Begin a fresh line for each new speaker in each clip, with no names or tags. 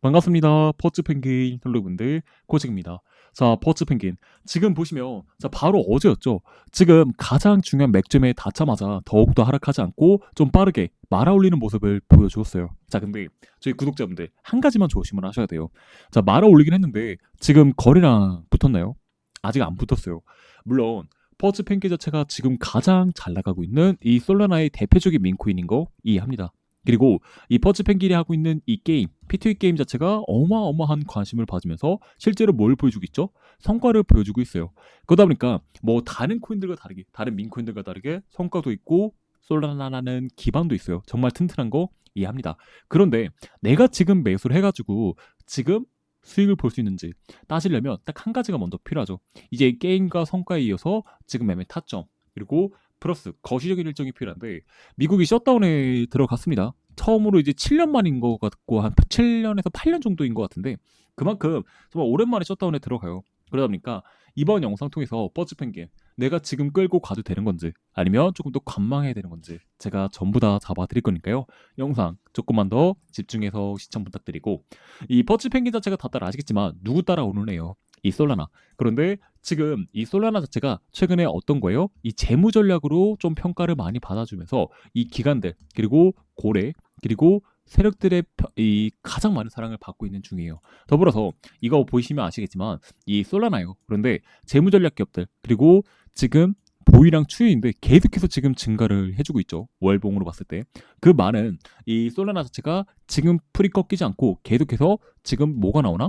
반갑습니다. 퍼츠 펭귄 여러분들 고직입니다. 자, 퍼츠 펭귄. 지금 보시면 자, 바로 어제였죠. 지금 가장 중요한 맥점에 닿자마자 더욱더 하락하지 않고 좀 빠르게 말아 올리는 모습을 보여주었어요. 자, 근데 저희 구독자분들 한 가지만 조심을 하셔야 돼요. 자, 말아 올리긴 했는데 지금 거래량 붙었나요? 아직 안 붙었어요. 물론 퍼츠 펭귄 자체가 지금 가장 잘 나가고 있는 이 솔라나의 대표적인 민코인인 거 이해합니다. 그리고 이 퍼츠 펭귄이 하고 있는 이 게임, P2E 게임 자체가 어마어마한 관심을 받으면서 실제로 뭘 보여주고 있죠? 성과를 보여주고 있어요. 그러다 보니까 뭐 다른 코인들과 다르게, 다른 민코인들과 다르게 성과도 있고 솔라나라는 기반도 있어요. 정말 튼튼한 거 이해합니다. 그런데 내가 지금 매수를 해가지고 지금 수익을 볼 수 있는지 따지려면 딱 한 가지가 먼저 필요하죠. 이제 게임과 성과에 이어서 지금 매매 타점 그리고 플러스 거시적인 일정이 필요한데 미국이 셧다운에 들어갔습니다. 처음으로 이제 7년 만인 것 같고 한 7년에서 8년 정도인 것 같은데 그만큼 정말 오랜만에 셧다운에 들어가요. 그러다 보니까 이번 영상 통해서 버즈 펭귄 내가 지금 끌고 가도 되는 건지 아니면 조금 더 관망해야 되는 건지 제가 전부 다 잡아드릴 거니까요. 영상 조금만 더 집중해서 시청 부탁드리고 이 버즈 펭귄 자체가 다들 아시겠지만 누구 따라오는 애요? 이 솔라나. 그런데 지금 이 솔라나 자체가 최근에 어떤 거예요? 이 재무 전략으로 좀 평가를 많이 받아주면서 이 기관들 그리고 고래 그리고 세력들의 펴- 이 가장 많은 사랑을 받고 있는 중이에요. 더불어서 이거 보시면 아시겠지만 이 솔라나요. 그런데 재무 전략 기업들 그리고 지금 보이랑 추이인데 계속해서 지금 증가를 해주고 있죠. 월봉으로 봤을 때그 많은 이 솔라나 자체가 지금 풀이 꺾이지 않고 계속해서 지금 뭐가 나오나?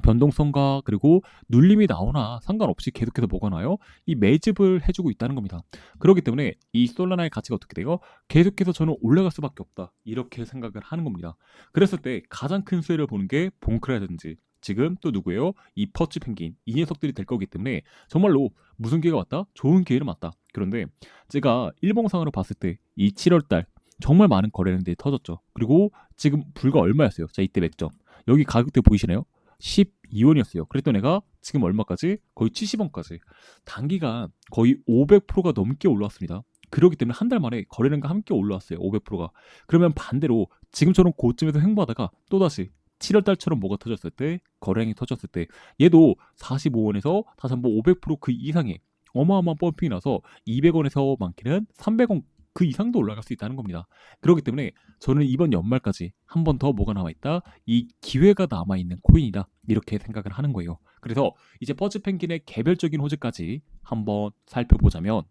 변동성과 그리고 눌림이 나오나 상관없이 계속해서 뭐가 나요? 이 매집을 해주고 있다는 겁니다. 그렇기 때문에 이 솔라나의 가치가 어떻게 돼요? 계속해서 저는 올라갈 수밖에 없다. 이렇게 생각을 하는 겁니다. 그랬을 때 가장 큰 수혜를 보는 게 봉크라든지 지금 또 누구예요? 이 퍼치 펭귄 이 녀석들이 될 거기 때문에 정말로 무슨 기회가 왔다? 좋은 기회는 맞다. 그런데 제가 일봉상으로 봤을 때 이 7월달 정말 많은 거래량들이 터졌죠. 그리고 지금 불과 얼마였어요? 자 이때 맥점 여기 가격대 보이시나요? 12원이었어요. 그랬던 애가 지금 얼마까지? 거의 70원까지. 단기간 거의 500%가 넘게 올라왔습니다. 그렇기 때문에 한 달 만에 거래량과 함께 올라왔어요. 500%가. 그러면 반대로 지금처럼 고점에서 횡보하다가 또다시 7월 달처럼 뭐가 터졌을 때 거래량이 터졌을 때 얘도 45원에서 다시 한번 500%그 이상의 어마어마한 펌핑이 나서 200원에서 많게는 300원 그 이상도 올라갈 수 있다는 겁니다. 그렇기 때문에 저는 이번 연말까지 한 번 더 뭐가 남아있다? 이 기회가 남아있는 코인이다. 이렇게 생각을 하는 거예요. 그래서 이제 퍼즈 펭귄의 개별적인 호재까지 한번 살펴보자면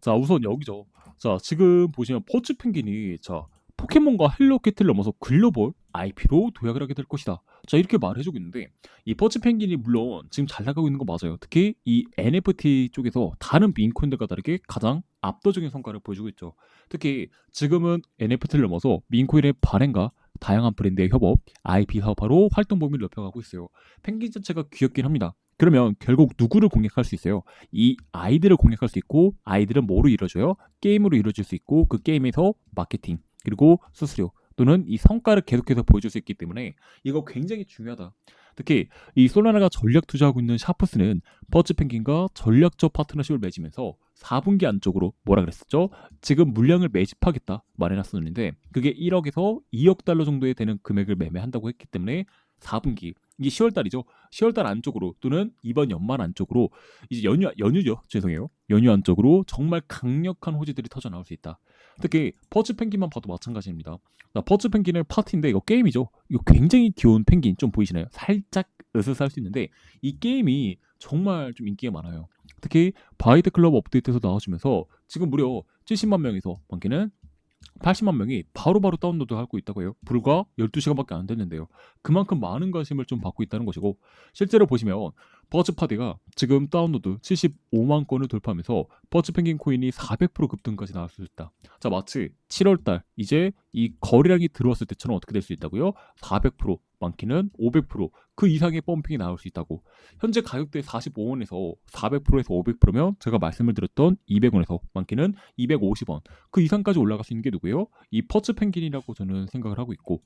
자 우선 여기죠. 자 지금 보시면 퍼즈 펭귄이 자 포켓몬과 헬로키티를 넘어서 글로벌 IP로 도약을 하게 될 것이다. 자 이렇게 말해주고 있는데 이 퍼즈 펭귄이 물론 지금 잘 나가고 있는 거 맞아요. 특히 이 NFT 쪽에서 다른 민코인들과 다르게 가장 압도적인 성과를 보여주고 있죠. 특히 지금은 NFT를 넘어서 민코인의 발행과 다양한 브랜드의 협업, IP 사업화로 활동 범위를 넓혀가고 있어요. 펭귄 자체가 귀엽긴 합니다. 그러면 결국 누구를 공략할 수 있어요? 이 아이들을 공략할 수 있고 아이들은 뭐로 이루어져요? 게임으로 이루어질 수 있고 그 게임에서 마케팅 그리고 수수료 또는 이 성과를 계속해서 보여줄 수 있기 때문에 이거 굉장히 중요하다. 특히 이 솔라나가 전략 투자하고 있는 샤프스는 버즈 펭귄과 전략적 파트너십을 맺으면서 4분기 안쪽으로 뭐라 그랬었죠? 지금 물량을 매집하겠다 말해놨었는데 그게 1억에서 2억 달러 정도에 되는 금액을 매매한다고 했기 때문에 4분기 이게 10월 달이죠. 10월 달 안쪽으로 또는 이번 연말 안쪽으로 이제 연휴 연휴죠. 죄송해요. 연휴 안쪽으로 정말 강력한 호재들이 터져 나올 수 있다. 특히 퍼즈 펭귄만 봐도 마찬가지입니다. 자, 퍼즈 펭귄은 파티인데 이거 게임이죠. 이거 굉장히 귀여운 펭귄 좀 보이시나요? 살짝 으스스할 수 있는데 이 게임이 정말 좀 인기가 많아요. 특히 바이트 클럽 업데이트에서 나와주면서 지금 무려 70만 명에서 많게는 80만 명이 바로바로 다운로드 하고 있다고 해요. 불과 12시간밖에 안 됐는데요. 그만큼 많은 관심을 좀 받고 있다는 것이고 실제로 보시면 버즈 파디가 지금 다운로드 75만 건을 돌파하면서 버즈 펭귄 코인이 400% 급등까지 나올 수 있다. 자 마치 7월달 이제 이 거래량이 들어왔을 때처럼 어떻게 될 수 있다고요? 400% 많게는 500%그 이상의 펌핑이 나올 수 있다고. 현재 가격대 45원에서 400%에서 500%면 제가 말씀을 드렸던 200원에서 많게는 250원 그 이상까지 올라갈 수 있는 게 누구예요? 이 퍼츠 펭귄이라고 저는 생각을 하고 있고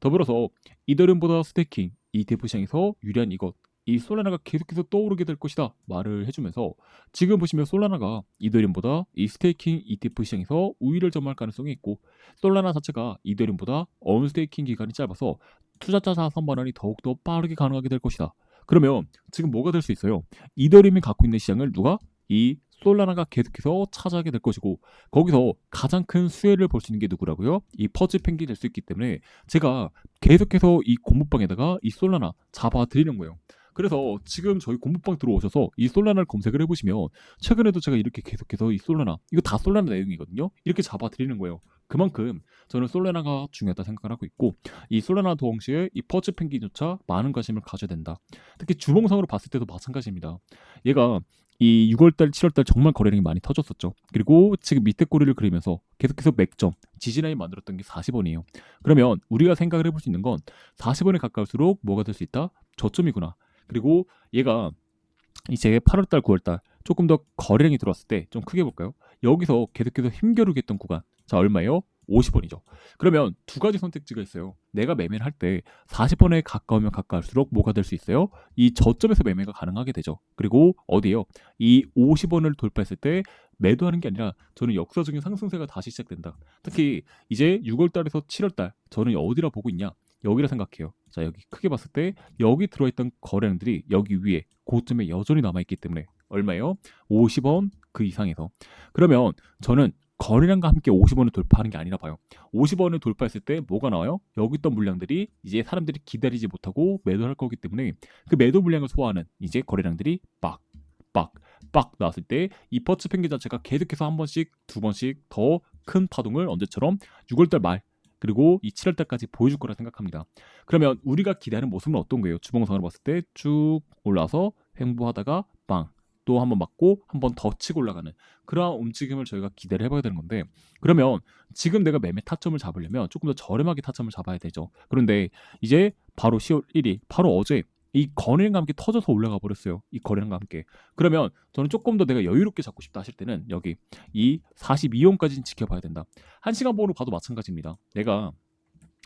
더불어서 이더리움보다 스테이킹 ETF 시장에서 유리한 이것 이 솔라나가 계속해서 떠오르게 될 것이다 말을 해주면서 지금 보시면 솔라나가 이더리움보다 이 스테이킹 ETF 시장에서 우위를 점할 가능성이 있고 솔라나 자체가 이더리움보다 언 스테이킹 기간이 짧아서 투자자 자산 반환이 더욱더 빠르게 가능하게 될 것이다. 그러면 지금 뭐가 될 수 있어요? 이더리움이 갖고 있는 시장을 누가 이 솔라나가 계속해서 차지하게 될 것이고 거기서 가장 큰 수혜를 볼 수 있는 게 누구라고요? 이 퍼즈 펭귄이 될 수 있기 때문에 제가 계속해서 이 공부방에다가 이 솔라나 잡아드리는 거예요. 그래서 지금 저희 공부방 들어오셔서 이 솔라나를 검색을 해보시면 최근에도 제가 이렇게 계속해서 이 솔라나 이거 다 솔라나 내용이거든요. 이렇게 잡아드리는 거예요. 그만큼 저는 솔라나가 중요하다 생각을 하고 있고 이 솔라나 동시에 이 퍼즈 펭귄조차 많은 관심을 가져야 된다. 특히 주봉상으로 봤을 때도 마찬가지입니다. 얘가 이 6월달, 7월달 정말 거래량이 많이 터졌었죠. 그리고 지금 밑에 꼬리를 그리면서 계속해서 맥점, 지지라인 만들었던 게 40원이에요. 그러면 우리가 생각을 해볼 수 있는 건 40원에 가까울수록 뭐가 될 수 있다? 저점이구나. 그리고 얘가 이제 8월달, 9월달 조금 더 거래량이 들어왔을 때 좀 크게 볼까요? 여기서 계속해서 힘겨루게 했던 구간. 자, 얼마예요? 50원이죠. 그러면 두 가지 선택지가 있어요. 내가 매매를 할 때 40원에 가까우면 가까울수록 뭐가 될 수 있어요? 이 저점에서 매매가 가능하게 되죠. 그리고 어디요? 이 50원을 돌파했을 때 매도하는 게 아니라 저는 역사적인 상승세가 다시 시작된다. 특히 이제 6월달에서 7월달 저는 어디라 보고 있냐? 여기라 생각해요. 자 여기 크게 봤을 때 여기 들어있던 거래량들이 여기 위에 고점에 여전히 남아있기 때문에 얼마예요? 50원 그 이상에서 그러면 저는 거래량과 함께 50원을 돌파하는 게 아니라 봐요. 50원을 돌파했을 때 뭐가 나와요? 여기 있던 물량들이 이제 사람들이 기다리지 못하고 매도할 거기 때문에 그 매도 물량을 소화하는 이제 거래량들이 빡, 빡, 빡 나왔을 때 이 퍼츠 펭귄 자체가 계속해서 한 번씩 두 번씩 더 큰 파동을 언제처럼 6월달 말 그리고 이 7월 달까지 보여줄 거라 생각합니다. 그러면 우리가 기대하는 모습은 어떤 거예요? 주봉상으로 봤을 때 쭉 올라서 횡보하다가 빵 또 한번 맞고 한 번 더 치고 올라가는 그러한 움직임을 저희가 기대를 해봐야 되는 건데 그러면 지금 내가 매매 타점을 잡으려면 조금 더 저렴하게 타점을 잡아야 되죠. 그런데 이제 바로 10월 1일 바로 어제 이 거래량과 함께 터져서 올라가 버렸어요. 이 거래량과 함께. 그러면 저는 조금 더 내가 여유롭게 잡고 싶다 하실 때는 여기 이 42원까지는 지켜봐야 된다. 한 시간 번으로 봐도 마찬가지입니다. 내가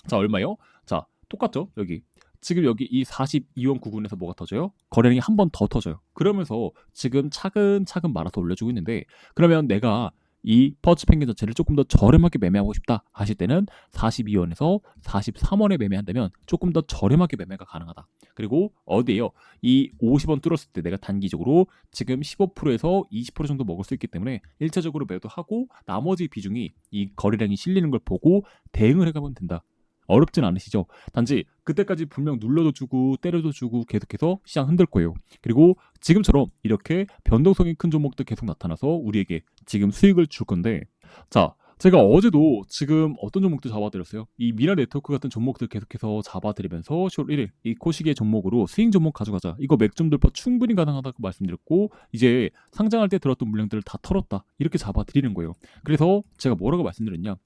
자 얼마요? 자 똑같죠? 여기 지금 여기 이 42원 구간에서 뭐가 터져요? 거래량이 한 번 더 터져요. 그러면서 지금 차근차근 말아서 올려주고 있는데 그러면 내가 이 퍼츠 펭귄 자체를 조금 더 저렴하게 매매하고 싶다 하실 때는 42원에서 43원에 매매한다면 조금 더 저렴하게 매매가 가능하다. 그리고 어디에요? 이 50원 뚫었을 때 내가 단기적으로 지금 15%에서 20% 정도 먹을 수 있기 때문에 1차적으로 매도 하고 나머지 비중이 이 거래량이 실리는 걸 보고 대응을 해가면 된다. 어렵진 않으시죠? 단지 그때까지 분명 눌러도 주고 때려도 주고 계속해서 시장 흔들 거예요. 그리고 지금처럼 이렇게 변동성이 큰 종목들 계속 나타나서 우리에게 지금 수익을 줄 건데 자 제가 어제도 지금 어떤 종목들 잡아드렸어요? 이 미라 네트워크 같은 종목들 계속해서 잡아드리면서 10월 1일 이 코시기의 종목으로 스윙 종목 가져가자. 이거 맥점 돌파 충분히 가능하다고 말씀드렸고 이제 상장할 때 들었던 물량들을 다 털었다. 이렇게 잡아드리는 거예요. 그래서 제가 뭐라고 말씀드렸냐?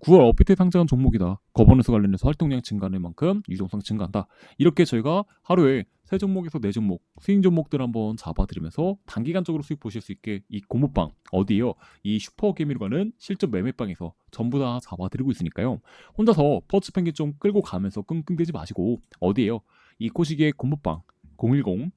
9월 업비트에 상장한 종목이다. 거버넌스 관련해서 활동량 증가하는 만큼 유동성 증가한다. 이렇게 저희가 하루에 세 종목에서 네 종목 스윙 종목들 한번 잡아드리면서 단기간적으로 수익 보실 수 있게 이 고무방 어디에요? 이 슈퍼 개미로 가는 실전 매매방에서 전부 다 잡아드리고 있으니까요. 혼자서 퍼츠 펭귄 좀 끌고 가면서 끙끙대지 마시고 어디에요? 이 코시기의 고무방 010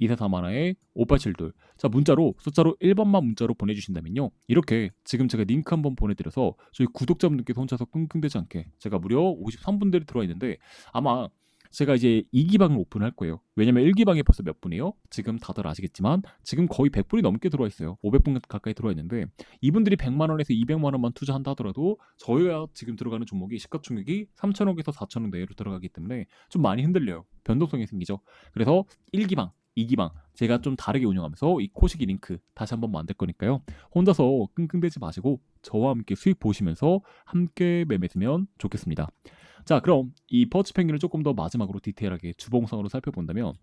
2431에 5872. 자, 문자로 숫자로 1번만 문자로 보내주신다면요. 이렇게 지금 제가 링크 한번 보내드려서 저희 구독자분들께서 혼자서 끙끙대지 않게 제가 무려 53분들이 들어와 있는데 아마 제가 이제 2기방을 오픈할 거예요. 왜냐면 1기방에 벌써 몇 분이요? 지금 다들 아시겠지만 지금 거의 100분이 넘게 들어와 있어요. 500분 가까이 들어와 있는데 이분들이 100만 원에서 200만 원만 투자한다 하더라도 저희가 지금 들어가는 종목이 시가총액이 3천억에서 4천억 내로 들어가기 때문에 좀 많이 흔들려요. 변동성이 생기죠. 그래서 1기방 2기방 제가 좀 다르게 운영하면서 이 코시기 링크 다시 한번 만들 거니까요. 혼자서 끙끙대지 마시고 저와 함께 수익 보시면서 함께 매매하면 좋겠습니다. 자, 그럼 이 퍼치 펭귄을 조금 더 마지막으로 디테일하게 주봉상으로 살펴본다면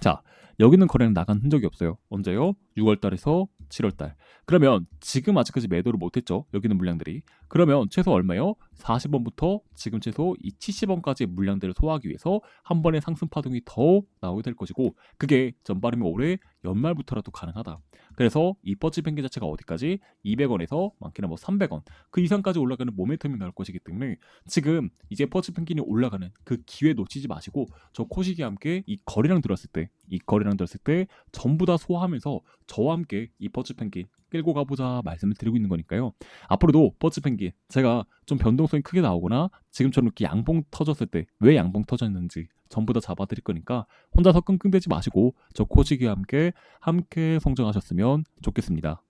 자, 여기는 거래는 나간 흔적이 없어요. 언제요? 6월 달에서 7월 달. 그러면 지금 아직까지 매도를 못 했죠. 여기는 물량들이. 그러면 최소 얼마요? 40원부터 지금 최소 이 70원까지 물량들을 소화하기 위해서 한 번의 상승 파동이 더 나오게 될 것이고 그게 전바람이 올해 연말부터라도 가능하다. 그래서 이 퍼치 펭귄 자체가 어디까지 200원에서 많게는 뭐 300원 그 이상까지 올라가는 모멘텀이 나올 것이기 때문에 지금 이제 펭귄이 올라가는 그 기회 놓치지 마시고 저 코시기와 함께 이 거리랑 들었을 때 이 거리랑 들었을 때 전부 다 소화하면서 저와 함께 이 퍼치 펭귄 끌고 가보자 말씀을 드리고 있는 거니까요. 앞으로도 퍼치 펭귄 제가 좀 변동성이 크게 나오거나 지금처럼 이렇게 양봉 터졌을 때 왜 양봉 터졌는지 전부 다 잡아드릴 거니까 혼자서 끙끙대지 마시고 저 코시기와 함께 함께 성장하셨으면 좋겠습니다.